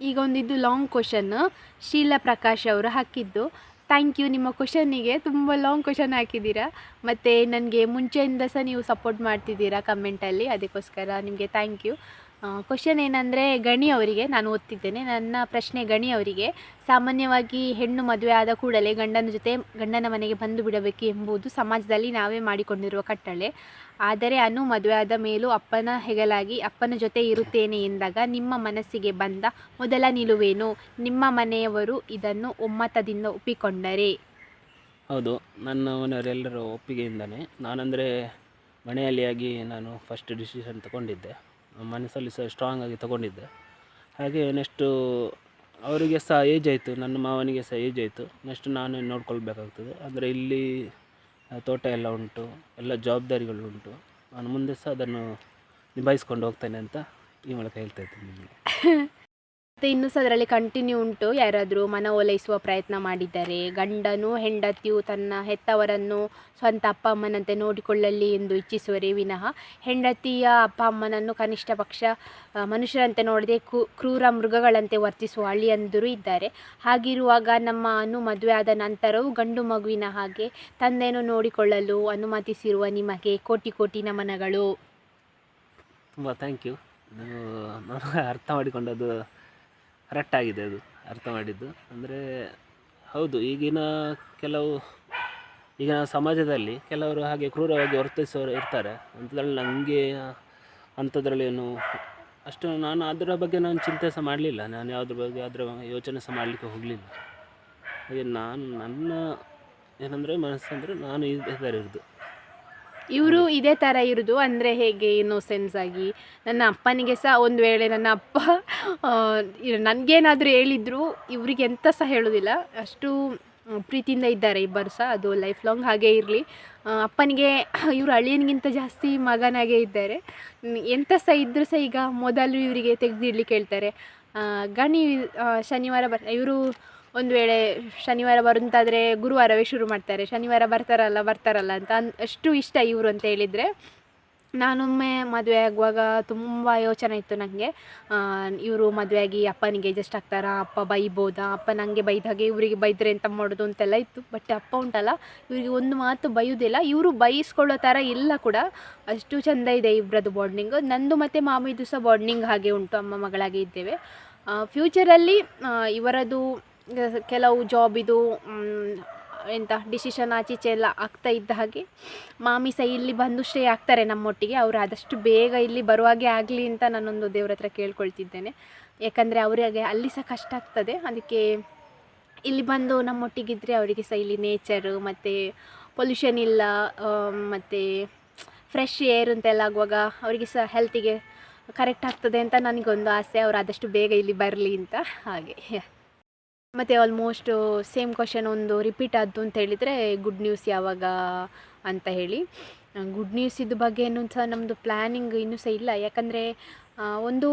ಈಗ ಒಂದಿದ್ದು ಲಾಂಗ್ ಕ್ವಶನ್ ಶೀಲಾ ಪ್ರಕಾಶ್ ಅವರು ಹಾಕಿದ್ದು. ಥ್ಯಾಂಕ್ ಯು ನಿಮ್ಮ ಕ್ವಶನ್ನಿಗೆ ತುಂಬ ಲಾಂಗ್ ಕ್ವಶನ್ ಹಾಕಿದ್ದೀರಾ. ಮತ್ತು ನನಗೆ ಮುಂಚೆಯಿಂದ ಸಹ ನೀವು ಸಪೋರ್ಟ್ ಮಾಡ್ತಿದ್ದೀರಾ ಕಮೆಂಟಲ್ಲಿ ಅದಕ್ಕೋಸ್ಕರ ನಿಮಗೆ ಥ್ಯಾಂಕ್ ಯು ಕ್ವಶನ್ ಏನಂದರೆ ಗಣಿ ಅವರಿಗೆ, ನಾನು ಓದ್ತಿದ್ದೇನೆ. ನನ್ನ ಪ್ರಶ್ನೆ ಗಣಿ ಅವರಿಗೆ, ಸಾಮಾನ್ಯವಾಗಿ ಹೆಣ್ಣು ಮದುವೆ ಆದ ಕೂಡಲೇ ಗಂಡನ ಜೊತೆ ಗಂಡನ ಮನೆಗೆ ಬಂದು ಬಿಡಬೇಕು ಎಂಬುದು ಸಮಾಜದಲ್ಲಿ ನಾವೇ ಮಾಡಿಕೊಂಡಿರುವ ಕಟ್ಟಳೆ. ಆದರೆ ಅನು ಮದುವೆ ಆದ ಮೇಲೂ ಅಪ್ಪನ ಹೆಗಲಾಗಿ ಅಪ್ಪನ ಜೊತೆ ಇರುತ್ತೇನೆ ಎಂದಾಗ ನಿಮ್ಮ ಮನಸ್ಸಿಗೆ ಬಂದ ಮೊದಲ ನಿಲುವೇನು? ನಿಮ್ಮ ಮನೆಯವರು ಇದನ್ನು ಒಮ್ಮತದಿಂದ ಒಪ್ಪಿಕೊಂಡರೆ? ಹೌದು ನನ್ನ ಮನೆಯವರೆಲ್ಲರೂ ಒಪ್ಪಿಗೆಯಿಂದನೇ. ನಾನಂದರೆ ಮನೆಯಲ್ಲಿ ಆಗಿ ನಾನು ಫಸ್ಟ್ ಡಿಸಿಷನ್ ತಗೊಂಡಿದ್ದೆ. ಮನಸ್ಸಲ್ಲಿ ಸಹ ಸ್ಟ್ರಾಂಗ್ ಆಗಿ ತಗೊಂಡಿದ್ದೆ. ಹಾಗೆ ನೆಕ್ಸ್ಟು ಅವರಿಗೆ ಸಹ ಏಜ್ ಆಯಿತು, ನನ್ನ ಮಾವನಿಗೆ ಸಹ ಏಜ್ ಆಯಿತು. ನೆಕ್ಸ್ಟ್ ನಾನು ನೋಡ್ಕೊಳ್ಬೇಕಾಗ್ತದೆ. ಅಂದರೆ ಇಲ್ಲಿ ತೋಟ ಎಲ್ಲ ಉಂಟು, ಎಲ್ಲ ಜವಾಬ್ದಾರಿಗಳು ಉಂಟು. ನಾನು ಮುಂದೆ ಸಹ ಅದನ್ನು ನಿಭಾಯಿಸ್ಕೊಂಡು ಹೋಗ್ತೇನೆ ಅಂತ ಈ ಮೂಲಕ ಹೇಳ್ತಾ ಇದ್ದೀನಿ ನಿಮಗೆ. ಮತ್ತು ಇನ್ನೂ ಸಹ ಅದರಲ್ಲಿ ಕಂಟಿನ್ಯೂ ಉಂಟು. ಯಾರಾದರೂ ಮನ ಓಲೈಸುವ ಪ್ರಯತ್ನ ಮಾಡಿದ್ದಾರೆ ಗಂಡನು ಹೆಂಡತಿಯು ತನ್ನ ಹೆತ್ತವರನ್ನು ಸ್ವಂತ ಅಪ್ಪ ಅಮ್ಮನಂತೆ ನೋಡಿಕೊಳ್ಳಲಿ ಎಂದು ಇಚ್ಛಿಸುವರೆ ವಿನಃ ಹೆಂಡತಿಯ ಅಪ್ಪ ಅಮ್ಮನನ್ನು ಕನಿಷ್ಠ ಪಕ್ಷ ಮನುಷ್ಯರಂತೆ ನೋಡದೆ ಕ್ರೂರ ಮೃಗಗಳಂತೆ ವರ್ತಿಸುವ ಅಳಿಯಂದರು ಇದ್ದಾರೆ. ಹಾಗಿರುವಾಗ ನಮ್ಮ ಅನು ಮದುವೆ ಆದ ನಂತರವೂ ಗಂಡು ಮಗುವಿನ ಹಾಗೆ ತಂದೆಯನ್ನು ನೋಡಿಕೊಳ್ಳಲು ಅನುಮತಿಸಿರುವ ನಿಮಗೆ ಕೋಟಿ ಕೋಟಿ ನಮನಗಳು. ತುಂಬ ಥ್ಯಾಂಕ್ ಯು ನಾನು ಅರ್ಥ ಮಾಡಿಕೊಂಡದ್ದು ಕರೆಕ್ಟ್ ಆಗಿದೆ ಅದು, ಅರ್ಥ ಮಾಡಿದ್ದು. ಅಂದರೆ, ಹೌದು, ಈಗಿನ ಕೆಲವು, ಈಗಿನ ಸಮಾಜದಲ್ಲಿ ಕೆಲವರು ಹಾಗೆ ಕ್ರೂರವಾಗಿ ವರ್ತಿಸೋರು ಇರ್ತಾರೆ. ಅಂಥದ್ರಲ್ಲಿ ನನಗೆ ಅಂಥದ್ರಲ್ಲಿ ಏನು, ಅಷ್ಟು ನಾನು ಅದರ ಬಗ್ಗೆ ನಾನು ಚಿಂತೆ ಸಹ ಮಾಡಲಿಲ್ಲ. ನಾನು ಯಾವುದ್ರ ಬಗ್ಗೆ ಅದರ ಯೋಚನೆ ಸಹ ಮಾಡಲಿಕ್ಕೆ ಹೋಗಲಿಲ್ಲ. ಹಾಗೆ ನಾನು ನನ್ನ, ಏನಂದರೆ, ಮನಸ್ಸಂದರೆ ನಾನು ಇರೋದು. ಇವರು ಇದೇ ಥರ ಇರೋದು. ಅಂದರೆ ಹೇಗೆ ಇನ್ನೋಸೆನ್ಸ್ ಆಗಿ ನನ್ನ ಅಪ್ಪನಿಗೆ ಸಹ ಒಂದು ವೇಳೆ ನನ್ನ ಅಪ್ಪ ನನಗೇನಾದರೂ ಹೇಳಿದ್ರು, ಇವರಿಗೆ ಎಂಥ ಸಹ ಹೇಳೋದಿಲ್ಲ. ಅಷ್ಟು ಪ್ರೀತಿಯಿಂದ ಇದ್ದಾರೆ ಇಬ್ಬರು ಸಹ. ಅದು ಲೈಫ್ ಲಾಂಗ್ ಹಾಗೇ ಇರಲಿ. ಅಪ್ಪನಿಗೆ ಇವರು ಅಳಿಯನಿಗಿಂತ ಜಾಸ್ತಿ ಮಗನಾಗೇ ಇದ್ದಾರೆ. ಎಂಥ ಸಹ ಇದ್ದರೂ ಸಹ ಈಗ ಮೊದಲು ಇವರಿಗೆ ತೆಗೆದಿಡ್ಲಿಕ್ಕೆ ಹೇಳ್ತಾರೆ. ಗಣಿ ಶನಿವಾರ ಬರ್ ಇವರು ಒಂದು ವೇಳೆ ಶನಿವಾರ ಬರುವಂತಾದರೆ ಗುರುವಾರವೇ ಶುರು ಮಾಡ್ತಾರೆ. ಶನಿವಾರ ಬರ್ತಾರಲ್ಲ ಬರ್ತಾರಲ್ಲ ಅಂತ ಅನ್, ಅಷ್ಟು ಇಷ್ಟ ಇವರು ಅಂತ ಹೇಳಿದರೆ. ನಾನೊಮ್ಮೆ ಮದುವೆ ಆಗುವಾಗ ತುಂಬ ಯೋಚನೆ ಇತ್ತು ನನಗೆ ಇವರು ಮದುವೆಯಾಗಿ ಅಪ್ಪನಿಗೆ ಅಡ್ಜಸ್ಟ್ ಆಗ್ತಾರಾ? ಅಪ್ಪ ಬೈಬೋದಾ? ಅಪ್ಪ ನನಗೆ ಬೈದಾಗೆ ಇವರಿಗೆ ಬೈದರೆ ಎಂತ ಮಾಡೋದು ಅಂತೆಲ್ಲ ಇತ್ತು. ಬಟ್ ಅಪ್ಪ ಉಂಟಲ್ಲ, ಇವರಿಗೆ ಒಂದು ಮಾತು ಬೈಯೋದಿಲ್ಲ ಇವರು ಬೈಸ್ಕೊಳ್ಳೋ ಥರ ಇಲ್ಲ ಕೂಡ. ಅಷ್ಟು ಚೆಂದ ಇದೆ ಇಬ್ಬರದ್ದು ಬಾಂಡಿಂಗ್ ನಂದು ಮತ್ತು ಮಾಮಿದು ಸಹ ಬಾಂಡಿಂಗ್ ಹಾಗೆ ಉಂಟು. ಅಮ್ಮ ಮಗಳಾಗೆ ಇದ್ದೇವೆ. ಫ್ಯೂಚರಲ್ಲಿ ಇವರದು ಕೆಲವು ಜಾಬಿದು ಎಂತ ಡಿಸಿಷನ್ ಆಚೀಚೆ ಎಲ್ಲ ಆಗ್ತಾ ಇದ್ದ ಹಾಗೆ ಮಾಮಿ ಸಹ ಇಲ್ಲಿ ಬಂದು ಸ್ಟೇ ಆಗ್ತಾರೆ ನಮ್ಮೊಟ್ಟಿಗೆ. ಅವರು ಆದಷ್ಟು ಬೇಗ ಇಲ್ಲಿ ಬರುವಾಗೆ ಆಗಲಿ ಅಂತ ನಾನೊಂದು ದೇವ್ರ ಹತ್ರ ಕೇಳ್ಕೊಳ್ತಿದ್ದೇನೆ. ಯಾಕಂದರೆ ಅವರಿಗೆ ಅಲ್ಲಿ ಸಹ ಕಷ್ಟ ಆಗ್ತದೆ. ಅದಕ್ಕೆ ಇಲ್ಲಿ ಬಂದು ನಮ್ಮೊಟ್ಟಿಗಿದ್ರೆ ಅವರಿಗೆ ಸಹ ಇಲ್ಲಿ ನೇಚರು ಮತ್ತು ಪೊಲ್ಯೂಷನ್ ಇಲ್ಲ ಮತ್ತು ಫ್ರೆಶ್ ಏರ್ ಅಂತೆಲ್ಲ ಆಗುವಾಗ ಅವರಿಗೆ ಸಹ ಹೆಲ್ತಿಗೆ ಕರೆಕ್ಟ್ ಆಗ್ತದೆ ಅಂತ ನನಗೊಂದು ಆಸೆ. ಅವರು ಆದಷ್ಟು ಬೇಗ ಇಲ್ಲಿ ಬರಲಿ ಅಂತ ಹಾಗೆ. ಮತ್ತು ಆಲ್ಮೋಸ್ಟ್ ಸೇಮ್ ಕ್ವಶನ್ ಒಂದು ರಿಪೀಟ್ ಆದ್ದು ಅಂತ ಹೇಳಿದರೆ ಗುಡ್ ನ್ಯೂಸ್ ಯಾವಾಗ? ಅಂತ ಹೇಳಿ. ಗುಡ್ ನ್ಯೂಸ್ ಇದ್ದ ಬಗ್ಗೆ ಇನ್ನೂ ಸಹ ನಮ್ಮದು ಪ್ಲ್ಯಾನಿಂಗ್ ಇನ್ನೂ ಸಹ ಇಲ್ಲ. ಯಾಕಂದರೆ ಒಂದು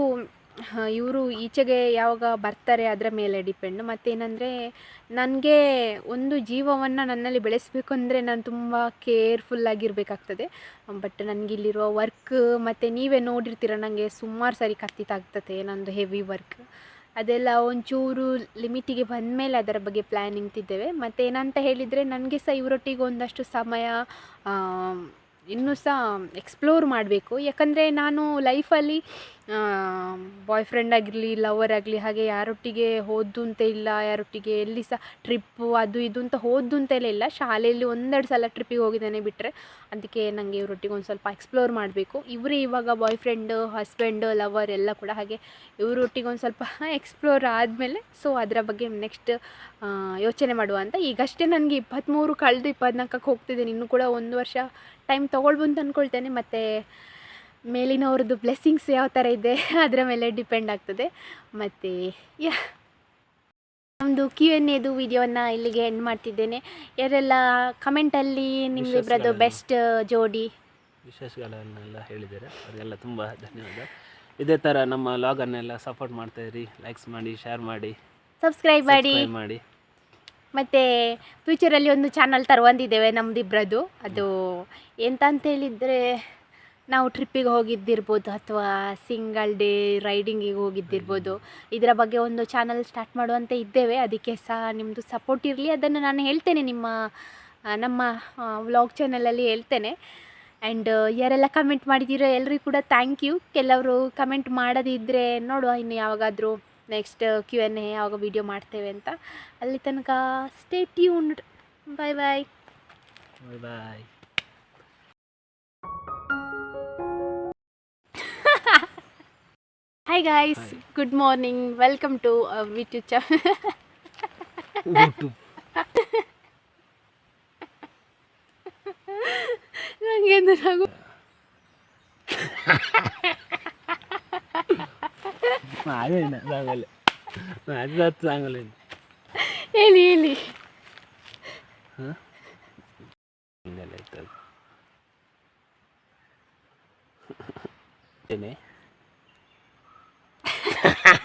ಇವರು ಈಚೆಗೆ ಯಾವಾಗ ಬರ್ತಾರೆ ಅದರ ಮೇಲೆ ಡಿಪೆಂಡ್ ಮತ್ತೇನಂದರೆ, ನನಗೆ ಒಂದು ಜೀವವನ್ನು ನನ್ನಲ್ಲಿ ಬೆಳೆಸಬೇಕು ಅಂದರೆ ನಾನು ತುಂಬ ಕೇರ್ಫುಲ್ಲಾಗಿರಬೇಕಾಗ್ತದೆ ಬಟ್ ನನಗಿಲ್ಲಿರುವ ವರ್ಕ್ ಮತ್ತು ನೀವೇ ನೋಡಿರ್ತೀರ ನನಗೆ ಸುಮಾರು ಸರಿ ಕತ್ತಿತಾಗ್ತದೆ ನಂದು ಹೆವಿ ವರ್ಕ್ ಅದೆಲ್ಲ ಒಂಚೂರು ಲಿಮಿಟಿಗೆ ಬಂದಮೇಲೆ ಅದರ ಬಗ್ಗೆ ಪ್ಲ್ಯಾನಿಂಗ್ ತಿದ್ದೇವೆ. ಮತ್ತು ಏನಂತ ಹೇಳಿದರೆ ನನಗೆ ಸಹ ಇವರೊಟ್ಟಿಗೆ ಒಂದಷ್ಟು ಸಮಯ ಇನ್ನೂ ಸಹ ಎಕ್ಸ್ಪ್ಲೋರ್ ಮಾಡಬೇಕು. ಯಾಕಂದರೆ ನಾನು ಲೈಫಲ್ಲಿ ಬಾಯ್ ಫ್ರೆಂಡ್ ಆಗಿರಲಿ ಲವರ್ ಆಗಲಿ, ಹಾಗೆ ಯಾರೊಟ್ಟಿಗೆ ಹೋದ್ದು ಅಂತ ಇಲ್ಲ, ಯಾರೊಟ್ಟಿಗೆ ಎಲ್ಲಿ ಸಹ ಟ್ರಿಪ್ಪು ಅದು ಇದು ಅಂತ ಹೋದ್ದು ಅಂತೆಲ್ಲ ಇಲ್ಲ. ಶಾಲೆಯಲ್ಲಿ ಒಂದೆರಡು ಸಲ ಟ್ರಿಪ್ಪಿಗೆ ಹೋಗಿದ್ದಾನೆ ಬಿಟ್ಟರೆ ಅದಕ್ಕೆ ನನಗೆ ಇವರೊಟ್ಟಿಗೆ ಒಂದು ಸ್ವಲ್ಪ ಎಕ್ಸ್ಪ್ಲೋರ್ ಮಾಡಬೇಕು. ಇವರೇ ಇವಾಗ ಬಾಯ್ ಫ್ರೆಂಡ್ ಹಸ್ಬೆಂಡ್ ಲವರ್ ಎಲ್ಲ ಕೂಡ ಹಾಗೆ ಇವರೊಟ್ಟಿಗೆ ಒಂದು ಸ್ವಲ್ಪ ಎಕ್ಸ್ಪ್ಲೋರ್ ಆದಮೇಲೆ ಸೊ ಅದರ ಬಗ್ಗೆ ನೆಕ್ಸ್ಟ್ ಯೋಚನೆ ಮಾಡುವ ಅಂತ. ಈಗಷ್ಟೇ ನನಗೆ ಇಪ್ಪತ್ತ್ಮೂರು ಕಳೆದು ಇಪ್ಪತ್ನಾಲ್ಕಕ್ಕೆ ಹೋಗ್ತಿದ್ದೀನಿ. ಇನ್ನೂ ಕೂಡ ಒಂದು ವರ್ಷ ಟೈಮ್ ತೊಗೊಳ್ಬೋದು ಅಂತ ಅಂದ್ಕೊಳ್ತೇನೆ ಮತ್ತು ಮೇಲಿನವ್ರದ್ದು ಬ್ಲೆಸ್ಸಿಂಗ್ಸ್ ಯಾವ ಥರ ಇದೆ ಅದರ ಮೇಲೆ ಡಿಪೆಂಡ್ ಆಗ್ತದೆ. ಮತ್ತು ಯಾ. ನಮ್ಮದು ಕ್ಯೂ ಎನ್ ಎದು ವಿಡಿಯೋನ ಇಲ್ಲಿಗೆ ಎಂಡ್ ಮಾಡ್ತಿದ್ದೇನೆ. ಯಾರೆಲ್ಲ ಕಮೆಂಟಲ್ಲಿ ನಿಮ್ಮಿಬ್ಬರದ್ದು ಬೆಸ್ಟ್ ಜೋಡಿ? ವಿಶೇಷಗಳನ್ನೆಲ್ಲ ಹೇಳಿದ್ದಾರೆ. ಅದೆಲ್ಲ ತುಂಬ ಧನ್ಯವಾದ. ಇದೇ ಥರ ನಮ್ಮ ಲಾಗನ್ನೆಲ್ಲ ಸಪೋರ್ಟ್ ಮಾಡ್ತಾ ಇರಿ. ಲೈಕ್ಸ್ ಮಾಡಿ ಶೇರ್ ಮಾಡಿ ಸಬ್ಸ್ಕ್ರೈಬ್ ಮಾಡಿ. ಮಾಡಿ. ಮತ್ತು ಫ್ಯೂಚರಲ್ಲಿ ಒಂದು ಚಾನಲ್ ತರುವಂದಿದ್ದೇವೆ ನಮ್ಮದಿಬ್ಬರದ್ದು ಅದು ಎಂತ ಅಂತ ಹೇಳಿದರೆ ನಾವು ಟ್ರಿಪ್ಪಿಗೆ ಹೋಗಿದ್ದಿರ್ಬೋದು ಅಥವಾ ಸಿಂಗಲ್ ಡೇ ರೈಡಿಂಗಿಗೆ ಹೋಗಿದ್ದಿರ್ಬೋದು. ಇದರ ಬಗ್ಗೆ ಒಂದು ಚಾನಲ್ ಸ್ಟಾರ್ಟ್ ಮಾಡುವಂತೆ ಇದ್ದೇವೆ. ಅದಕ್ಕೆ ಸಹ ನಿಮ್ಮದು ಸಪೋರ್ಟ್ ಇರಲಿ. ಅದನ್ನು ನಾನು ಹೇಳ್ತೇನೆ ನಿಮ್ಮ ನಮ್ಮ ವ್ಲಾಗ್ ಚಾನಲಲ್ಲಿ ಹೇಳ್ತೇನೆ. ಆ್ಯಂಡ್ ಯಾರೆಲ್ಲ ಕಮೆಂಟ್ ಮಾಡಿದ್ದೀರೋ ಎಲ್ಲರಿಗೂ ಕೂಡ ಥ್ಯಾಂಕ್ ಯು ಕೆಲವರು ಕಮೆಂಟ್ ಮಾಡದಿದ್ದರೆ ನೋಡುವ ಇನ್ನು ಯಾವಾಗಾದರೂ ನೆಕ್ಸ್ಟ್ ಕ್ಯೂ ಎನ್ ಎ ಯಾವಾಗ ವೀಡಿಯೋ ಮಾಡ್ತೇವೆ ಅಂತ. ಅಲ್ಲಿ ತನಕ stay tuned bye bye bye hi guys Hi. Good morning welcome to ವಿಟ್ಯು ಚ ನನಗೆ ನಾವು ಅದೇ ಸಾಂಗಲ್ಲ